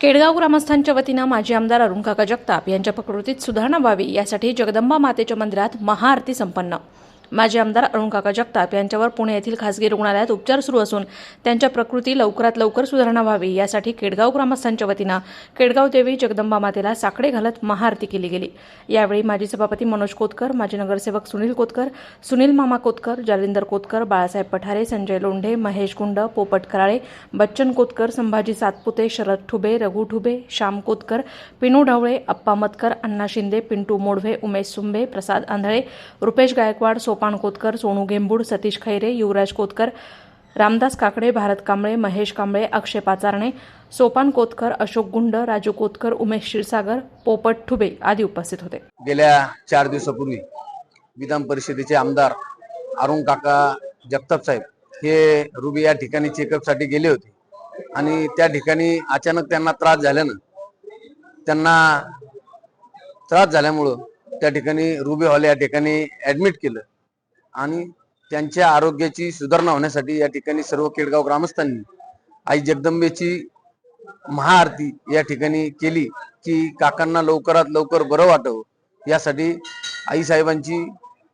केडगाव ग्रामस्थांच्या वतीनं माजी आमदार अरुणकाका जगताप यांच्या प्रकृतीत सुधारणा व्हावी यासाठी जगदंबा मातेच्या मंदिरात महाआरती संपन्न. माजी आमदार अरुण काका जगताप यांच्यावर पुणे येथील खासगी रुग्णालयात उपचार सुरू असून त्यांच्या प्रकृती लवकरात लवकर सुधारणा व्हावी यासाठी केडगाव ग्रामस्थांच्या वतीनं केडगाव देवी जगदंबा मातेला साकडे घालत महाआरती केली गेली. यावेळी माजी सभापती मनोज कोतकर माजी नगरसेवक सुनील कोतकर सुनील मामा कोतकर जालिंदर कोतकर बाळासाहेब पठारे संजय लोंढे महेश गुंड पोपट कराळे बच्चन कोतकर संभाजी सातपुते शरद ठुबे रघु ठुबे श्याम कोतकर पिनू ढवळे अप्पा मतकर अण्णा शिंदे पिंटू मोडवे उमेश सुंबे प्रसाद आंधळे रुपेश गायकवाड सोप सोपान कोतकर सोनू घेंबूड सतीश खैरे युवराज कोतकर रामदास काकडे भारत कांबळे महेश कांबळे अक्षय पाचारणे सोपान कोतकर अशोक गुंड राजू कोतकर उमेश क्षीरसागर पोपट ठुबे आदी उपस्थित होते. गेल्या चार दिवसापूर्वी विधान परिषदेचे आमदार अरुण काका जगताप साहेब हे रुबी या ठिकाणी चेकअपसाठी गेले होते. आणि त्या ठिकाणी अचानक त्यांना त्रास झाल्यानं त्यांना त्रास झाल्यामुळं त्या ठिकाणी रुबी हॉल या ठिकाणी ऍडमिट केलं. आणि त्यांच्या आरोग्याची सुधारणा होण्यासाठी या ठिकाणी सर्व केडगाव ग्रामस्थांनी आई जगदंबेची महाआरती या ठिकाणी केली की काकांना लवकरात लवकर बरं वाटव यासाठी आई साहेबांची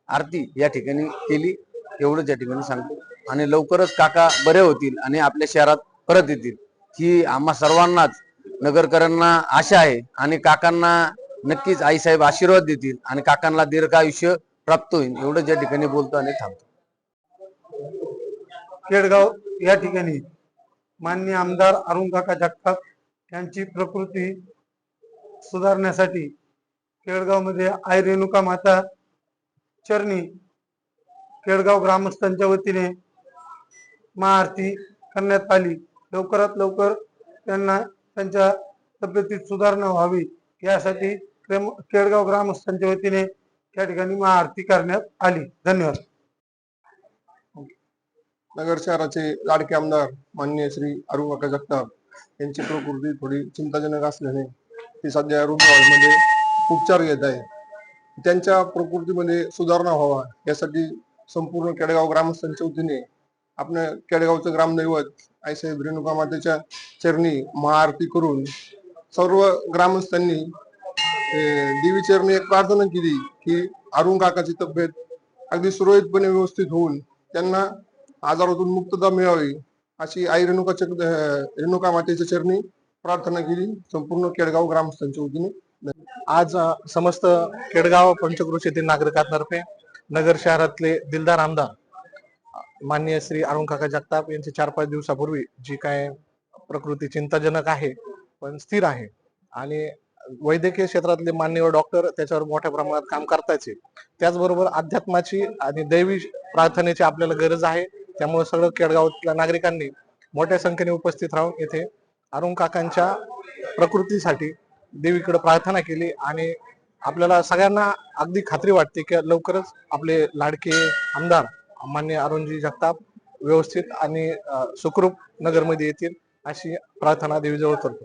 आरती या ठिकाणी केली. एवढंच या ठिकाणी सांगतो. आणि लवकरच काका बरे होतील आणि आपल्या शहरात परत येतील. ही आम्हा सर्वांनाच नगरकरांना आशा आहे आणि काकांना नक्कीच आईसाहेब आशीर्वाद देतील आणि काकांना दीर्घायुष्य प्राप्त होईल एवढं ज्या ठिकाणी बोलतो आणि थांबतो. केडगाव या ठिकाणी मान्य आमदार अरुण काका जगताप यांची प्रकृती सुधारण्यासाठी केळगावमध्ये आई रेणुका माता चरणी केडगाव ग्रामस्थांच्या वतीने महाआरती करण्यात आली. लवकरात लवकर त्यांना त्यांच्या तब्येतीत सुधारणा व्हावी यासाठी क्रेम- केडगाव ग्रामस्थांच्या वतीने त्या ठिकाणी महाआरती करण्यात आली. धन्यवाद. नगर शहराचे लाडके आमदार माननीय श्री अरुण काका जगताप यांची प्रकृती थोडी चिंताजनक असल्याने ते सध्या रुग्ण हॉलमध्ये उपचार घेत आहे. त्यांच्या प्रकृतीमध्ये सुधारणा व्हावा यासाठी संपूर्ण केडगाव ग्रामस्थांच्या वतीने आपल्या केडगावचं ग्रामदैवत आईसाहेब रेणुका मातेच्या चरणी महाआरती करून सर्व ग्रामस्थांनी अं, देवी चरणी एक प्रार्थना केली की अरुण काकाची तब्येत अगदी सुरळीतपणे व्यवस्थित होऊन त्यांना आजारातून मुक्तता मिळावी अशी आई रेणुका रेणुका मातेच्या चरणी प्रार्थना केली. संपूर्ण केडगाव ग्रामस्थांच्या वतीने. आज समस्त केडगाव पंचक्रोशीतील नागरिकांतर्फे नगर शहरातले दिलदार आमदार माननीय श्री अरुण काका जगताप यांचे चार पाच दिवसापूर्वी जी काय प्रकृती चिंताजनक आहे पण स्थिर आहे आणि वैद्यकीय क्षेत्रातले मान्यवर डॉक्टर त्याच्यावर मोठ्या प्रमाणात काम करतायचे त्याचबरोबर अध्यात्माची आणि दैवी प्रार्थनेची आपल्याला गरज आहे. त्यामुळे सगळं केडगावतल्या नागरिकांनी मोठ्या संख्येने उपस्थित राहून येथे अरुण काकांच्या प्रकृतीसाठी देवीकडे प्रार्थना केली आणि आपल्याला सगळ्यांना अगदी खात्री वाटते की लवकरच आपले लाडके आमदार मान्य अरुणजी जगताप व्यवस्थित आणि सुखरूप नगरमध्ये येतील अशी प्रार्थना देवीजवळ करतो.